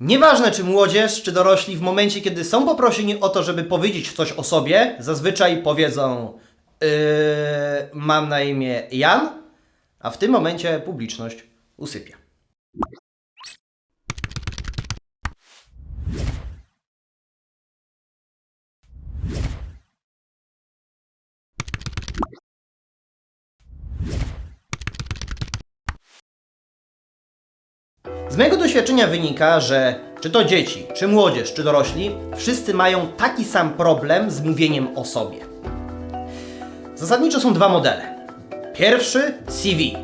Nieważne czy młodzież, czy dorośli, w momencie kiedy są poproszeni o to, żeby powiedzieć coś o sobie, zazwyczaj powiedzą yy, mam na imię Jan, a w tym momencie publiczność usypia. Mojego doświadczenia wynika, że czy to dzieci, czy młodzież, czy dorośli, wszyscy mają taki sam problem z mówieniem o sobie. Zasadniczo są dwa modele. Pierwszy CV,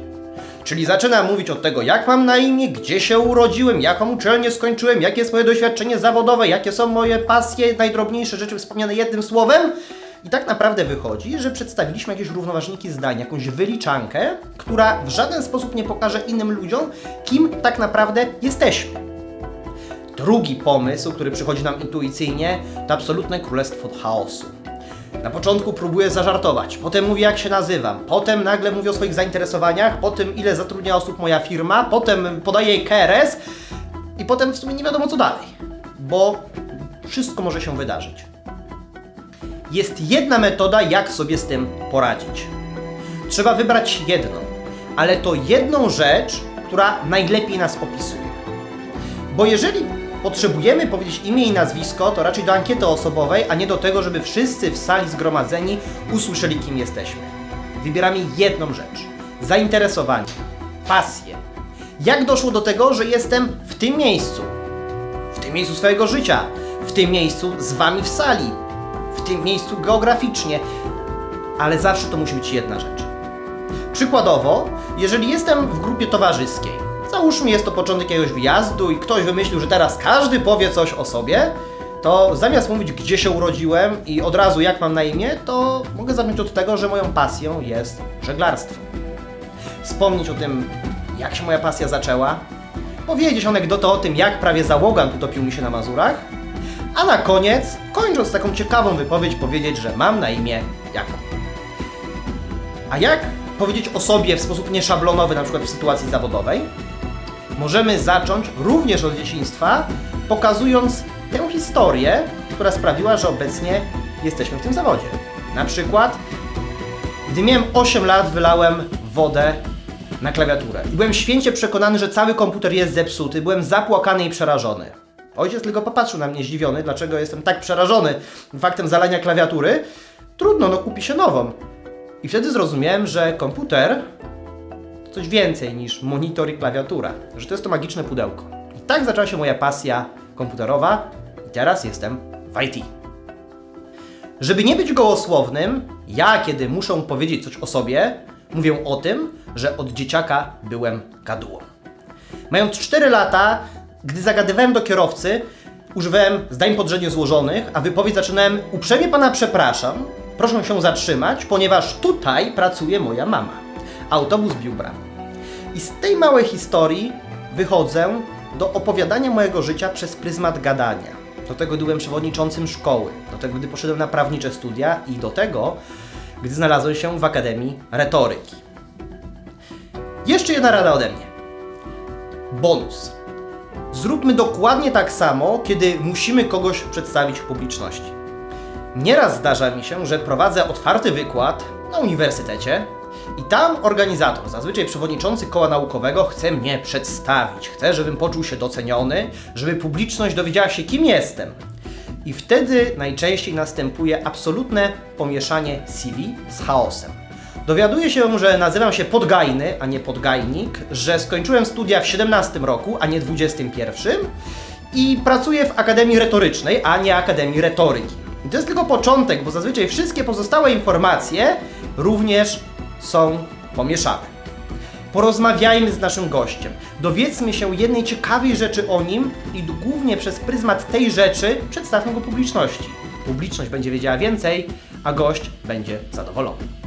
czyli zaczynam mówić od tego, jak mam na imię, gdzie się urodziłem, jaką uczelnię skończyłem, jakie jest moje doświadczenie zawodowe, jakie są moje pasje, najdrobniejsze rzeczy wspomniane jednym słowem. I tak naprawdę wychodzi, że przedstawiliśmy jakieś równoważniki zdań, jakąś wyliczankę, która w żaden sposób nie pokaże innym ludziom, kim tak naprawdę jesteśmy. Drugi pomysł, który przychodzi nam intuicyjnie, to absolutne królestwo chaosu. Na początku próbuję zażartować, potem mówię jak się nazywam, potem nagle mówię o swoich zainteresowaniach, potem ile zatrudnia osób moja firma, potem podaję jej KRS i potem w sumie nie wiadomo co dalej, bo wszystko może się wydarzyć. Jest jedna metoda, jak sobie z tym poradzić. Trzeba wybrać jedną, ale to jedną rzecz, która najlepiej nas opisuje. Bo jeżeli potrzebujemy powiedzieć imię i nazwisko, to raczej do ankiety osobowej, a nie do tego, żeby wszyscy w sali zgromadzeni usłyszeli, kim jesteśmy. Wybieramy jedną rzecz: zainteresowanie, pasję. Jak doszło do tego, że jestem w tym miejscu? W tym miejscu swojego życia, w tym miejscu z wami w sali, tym miejscu geograficznie, ale zawsze to musi być jedna rzecz. Przykładowo, jeżeli jestem w grupie towarzyskiej, załóżmy jest to początek jakiegoś wyjazdu i ktoś wymyślił, że teraz każdy powie coś o sobie, to zamiast mówić, gdzie się urodziłem i od razu jak mam na imię, to mogę zacząć od tego, że moją pasją jest żeglarstwo. Wspomnieć o tym, jak się moja pasja zaczęła, powiedzieć anegdotę o tym, jak prawie załogan utopił mi się na Mazurach, a na koniec, kończąc taką ciekawą wypowiedź, powiedzieć, że mam na imię Jakub. A jak powiedzieć o sobie w sposób nieszablonowy, na przykład w sytuacji zawodowej? Możemy zacząć również od dzieciństwa, pokazując tę historię, która sprawiła, że obecnie jesteśmy w tym zawodzie. Na przykład, gdy miałem 8 lat, wylałem wodę na klawiaturę. I byłem święcie przekonany, że cały komputer jest zepsuty. Byłem zapłakany i przerażony. Ojciec tylko popatrzył na mnie zdziwiony, dlaczego jestem tak przerażony faktem zalania klawiatury. Trudno, no kupi się nową. I wtedy zrozumiałem, że komputer to coś więcej niż monitor i klawiatura, że to jest to magiczne pudełko. I tak zaczęła się moja pasja komputerowa i teraz jestem w IT. Żeby nie być gołosłownym, ja kiedy muszę powiedzieć coś o sobie, mówię o tym, że od dzieciaka byłem gadułą. Mając 4 lata, gdy zagadywałem do kierowcy, używałem zdań podrzędnie złożonych, a wypowiedź zaczynałem uprzejmie pana przepraszam, proszę się zatrzymać, ponieważ tutaj pracuje moja mama. Autobus bił brawo. I z tej małej historii wychodzę do opowiadania mojego życia przez pryzmat gadania. Do tego, gdy byłem przewodniczącym szkoły, do tego, gdy poszedłem na prawnicze studia i do tego, gdy znalazłem się w Akademii Retoryki. Jeszcze jedna rada ode mnie. Bonus. Zróbmy dokładnie tak samo, kiedy musimy kogoś przedstawić publiczności. Nieraz zdarza mi się, że prowadzę otwarty wykład na uniwersytecie i tam organizator, zazwyczaj przewodniczący koła naukowego, chce mnie przedstawić. Chce, żebym poczuł się doceniony, żeby publiczność dowiedziała się, kim jestem. I wtedy najczęściej następuje absolutne pomieszanie CV z chaosem. Dowiaduję się, że nazywam się Podgajny, a nie Podgajnik, że skończyłem studia w 17 roku, a nie 21 i pracuję w Akademii Retorycznej, a nie Akademii Retoryki. I to jest tylko początek, bo zazwyczaj wszystkie pozostałe informacje również są pomieszane. Porozmawiajmy z naszym gościem. Dowiedzmy się jednej ciekawej rzeczy o nim i głównie przez pryzmat tej rzeczy przedstawmy go publiczności. Publiczność będzie wiedziała więcej, a gość będzie zadowolony.